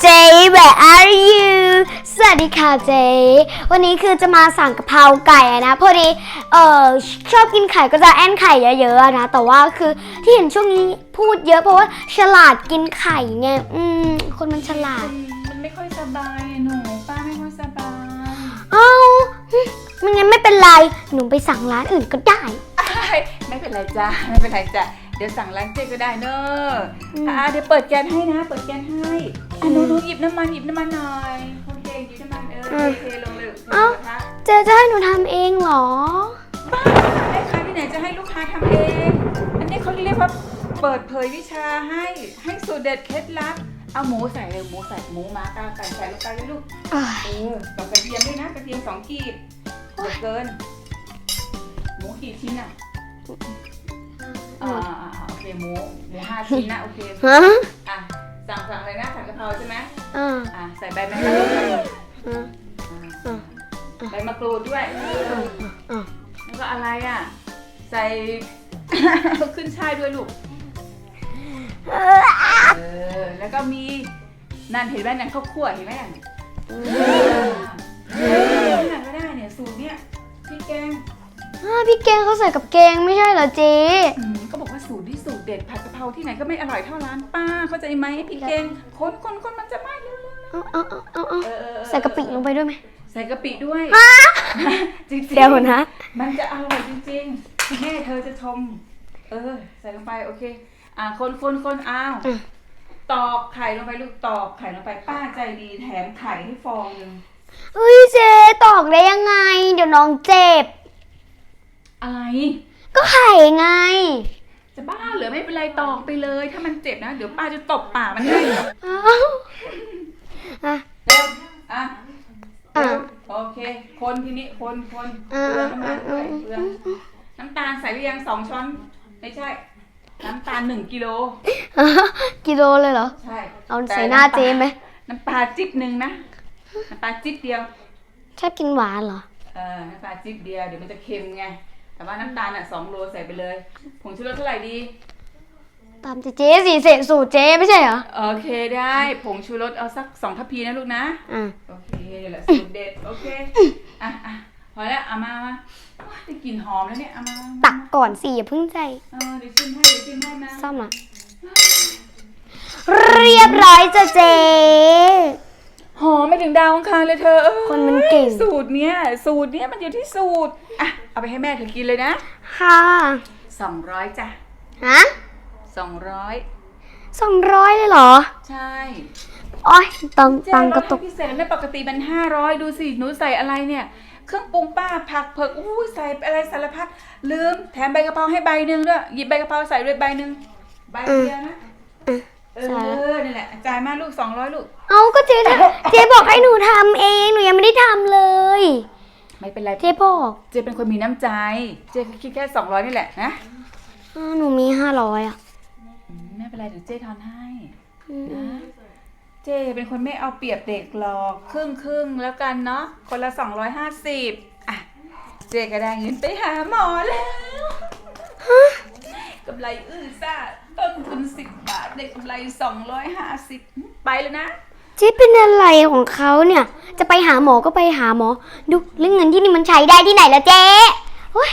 เจ๊ where are you สวัสดีค่ะเจ๊วันนี้คือจะมาสั่งกะเพราไก่อะนะ พอดี เออชอบกินไข่ก็จะแอนไข่เยอะๆอะนะ แต่ว่าคือที่เห็นช่วงนี้พูดเยอะเพราะว่าฉลาดกินไข่ไง อืม คนมันฉลาด มันไม่ค่อยสบายอะหนูป้าไม่ค่อยสบาย เอ้าไม่งั้นไม่เป็นไร หนูไปสั่งร้านอื่นก็ได้อ้ายไม่เป็นไรจ้าไม่เป็นไรจ้า เดี๋ยวสั่งร้านเจ๊ก็ได้เนอะอืมอ่าเดี๋ยวเปิดแก๊สให้นะ เปิดแก๊สให้อะหนูหนูหยิบน้ำมันหยิบน้ำมันหน่อยโอเคหยิบน้ำมันเออเทเทลงเลยเทลงกระทะเจ๊จะให้หนูทำเองเหรอ บ้าแม่ค้าที่ไหนจะให้ลูกค้าทำเอง อันนี้เขาเรียกว่าเปิดเผยวิชาให้ให้สูตรเด็ดเคล็ดลับเอาหมูใส่เลยหมูใส่หมูหมาตาไก่ใส่ลงไปเลยลูก เอ้ยเออกับกระเทียมด้วยนะกระเทียมสองกีบเยอะเกิน หมูกี่ชิ้นอะ อ่าอ่าอ่าโอเคหมูหมูห้าชิ้นนะโอเคฮะอะสั่งสั่งอะไรนะสั่งกะเพราใช่ไหมอ่าอะใส่ใบมะกรูดอ่าอ่าใบมะกรูดด้วยอ่าอ่าแล้วก็อะไรอะ ใส่ขึ้นช่ายด้วยลูกเออแล้วก็มีนั่นเห็นไหมนั่นข้าวคั่วเห็นไหมนั่นที่ไหนก็ได้เนี่ยสูตรเนี้ยพี่แกงอ่าพี่แกงเขาใส่กับแกงไม่ใช่เหรอเจ๊อืมก็บอกว่า สูตรที่สูตรเด็ดผัดกะเพราที่ไหนก็ไม่อร่อยเท่าร้านป้า เข้าใจไหมพี่แกงคนคนคนมันจะไหม้เร็วเอาเอาเอาเอาเอาๆเออเออเออใส่กะปิลงไปด้วยไหม ใส่กะปิด้วยฮะจริงๆเดี๋ยวนะ มันจะอร่อยจริงๆแม่เธอจะชม เออ ใส่ลงไปโอเค อะคนคนคนอ้าวอืม ตอกไข่ลงไปลูกตอกไข่ลงไปป้าใจดีแถมไข่ให้ฟองหนึงเฮ้ยเจ๊ตอกได้ยังไง เดี๋ยวน้องเจ็บ อะไร ก็ไข่ไง จะบ้าเหรือไม่เป็นไรตอกไปเลย ถ้ามันเจ็บนะ เดี๋ยวป้าจะตบปากมันให้อ้าวอะ เร็วอะอะเร็วโอเค คนทีนี้คนคนอะเปลืองน้ำมันด้วยอะเปลืองน้ำตาลใส่หรือยังสองช้อน ไม่ใช่ น้ำตาลหนึ่งกิโล กิโลเลยเหรอ ใช่เอาแต่ใส่หน้าเจ๊ไหมน้ำปลาจิ๊บหนึ่งนะ น้ำปลาจิ๊บเดียว ชอบกินหวานเหรอ เออน้ำปลาจิ๊บเดียว เดี๋ยวมันจะเค็มไง แต่ว่าน้ำตาลอะสองโลใส่ไปเลย ผงชูรสเท่าไหร่ดี ตามเจ๊สิเสร็จสูตรเจ๊ไม่ใช่เหรอ โอเคได้ ผงชูรสเอาสักสองทัพพีนะลูกนะ อะโอเคเดี๋ยวแหละสูตรเด็ด โอเค อะอะพอแล้วเอามามาโอ๊ยได้กลิ่นหอมแล้วเนี่ยเอามามาตักก่อนสิอย่าเพิ่งใจเออเดี๋ยวชิมให้เดี๋ยวชิมให้มา ซ่อมอะเรียบร้อยจ้ะเจ๊ หอมไม่ถึงดาวอังคารเลยเธออ้ยคนมันเก่ง สูตรเนี้ยสูตรเนี้ยมันอยู่ที่สูตรอะเอาไปให้แม่เธอกินเลยนะค่ะสองร้อยจ้ะฮะสองร้อยสองร้อยเลยเหรอใช่โอ้ยตังเจ๊ตังลกดระตุให้กพิเศษนะปกติมันห้าร้อยดูสิหนูใส่อะไรเนี่ย เครื่องปรุงป้าผักเผือกอู้ยใส่อะไรสารพัดลืมแถมใบกะเพราให้ใบหนึ่งด้วยหยิบใบกะเพราใส่ด้วยใบหนึ่งใบเดียวนะอืม เออนี่นแหละจ่ายมาลูกสองร้อยลูก เอาก็เจ๊ทำเจ๊บอกให้หนูทำเอง หนูยังไม่ได้ทำเลย ไม่เป็นไร เจ๊บอกเจเป็นคนมีน้ำใจ เจคิดแค่สองร้อยนี่แหละนะอ้าวหนูมีห้าร้อยอะอืมไม่เป็นไรเดี๋ยวเจทอนให้อืมนะเจเป็นคนไม่เอาเปรียบเด็กหรอกครึ่งครึ่งๆแล้วกันเนาะคนละสองร้อยห้าสิบอะเจก็ได้เงินไปหาหมอแล้วกำไรอื้อซ่าต้นทุนสิบบา ทได้กำไรสองร้อยห้าสิบไปแล้วนะเจ๊เป็นอะไรของเขาเนี่ย จะไปหาหมอก็ไปหาหมอ ดูเรื่องเงินที่นี่มันใช้ได้ที่ไหนละเจ๊โอ้ย